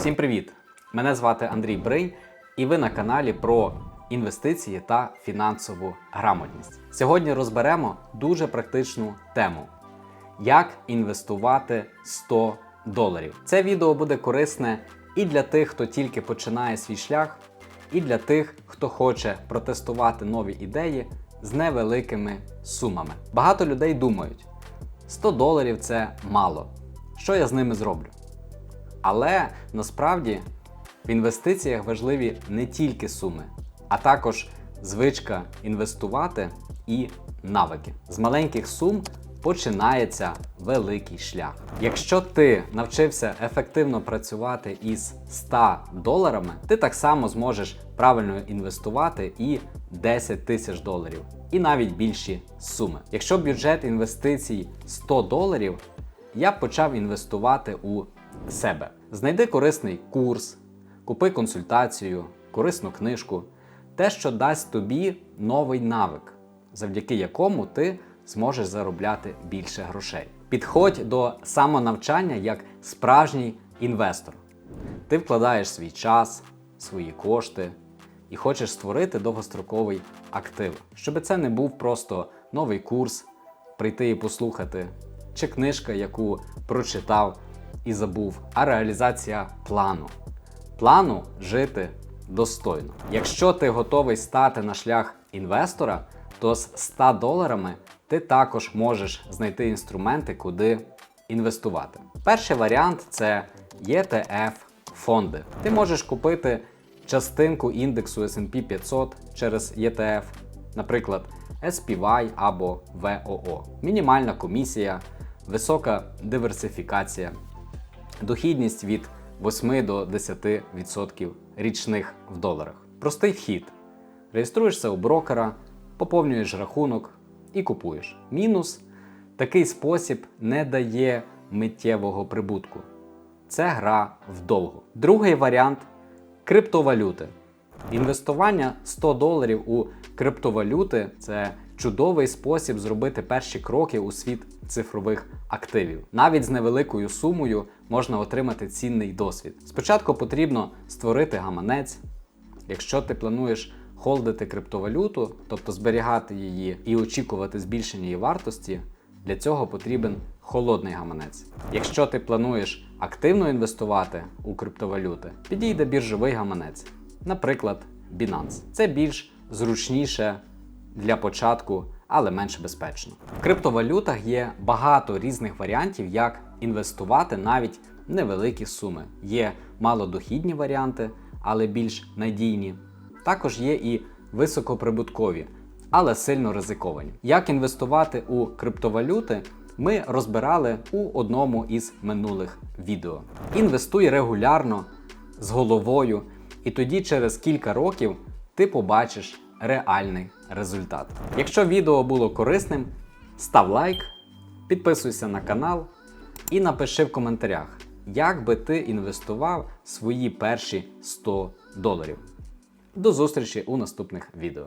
Всім привіт! Мене звати Андрій Бринь, і ви на каналі про інвестиції та фінансову грамотність. Сьогодні розберемо дуже практичну тему: як інвестувати 100 доларів. Це відео буде корисне і для тих, хто тільки починає свій шлях, і для тих, хто хоче протестувати нові ідеї з невеликими сумами. Багато людей думають: 100 доларів це мало. Що я з ними зроблю? Але насправді в інвестиціях важливі не тільки суми, а також звичка інвестувати і навики. З маленьких сум починається великий шлях. Якщо ти навчився ефективно працювати із 100 доларами, ти так само зможеш правильно інвестувати і 10 тисяч доларів, і навіть більші суми. Якщо бюджет інвестицій 100 доларів, я б почав інвестувати у себе. Знайди корисний курс, купи консультацію, корисну книжку, те, що дасть тобі новий навик, завдяки якому ти зможеш заробляти більше грошей. Підходь до самонавчання як справжній інвестор. Ти вкладаєш свій час, свої кошти і хочеш створити довгостроковий актив, щоб це не був просто новий курс, прийти і послухати, чи книжка, яку прочитав і забув, а реалізація плану. Плану жити достойно. Якщо ти готовий стати на шлях інвестора, то з 100 доларами ти також можеш знайти інструменти, куди інвестувати. Перший варіант це ETF фонди. Ти можеш купити частинку індексу SP 500 через ETF, наприклад, SPY або VOO. Мінімальна комісія, висока диверсифікація, дохідність від 8 до 10% річних в доларах. Простий вхід. Реєструєшся у брокера, поповнюєш рахунок і купуєш. Мінус такий спосіб не дає миттєвого прибутку. Це гра вдовго. Другий варіант криптовалюти. Інвестування 100 доларів у криптовалюти це чудовий спосіб зробити перші кроки у світ цифрових активів. Навіть з невеликою сумою можна отримати цінний досвід. Спочатку потрібно створити гаманець. Якщо ти плануєш холдити криптовалюту, тобто зберігати її і очікувати збільшення її вартості, для цього потрібен холодний гаманець. Якщо ти плануєш активно інвестувати у криптовалюти, підійде біржовий гаманець, наприклад, Binance. Це більш зручніше для початку, але менш безпечно. В криптовалютах є багато різних варіантів, як інвестувати навіть невеликі суми. Є малодохідні варіанти, але більш надійні. Також є і високоприбуткові, але сильно ризиковані. Як інвестувати у криптовалюти? Ми розбирали у одному із минулих відео. Інвестуй регулярно з головою, і тоді через кілька років ти побачиш реальний результат. Якщо відео було корисним, став лайк, підписуйся на канал і напиши в коментарях, як би ти інвестував свої перші 100 доларів. До зустрічі у наступних відео.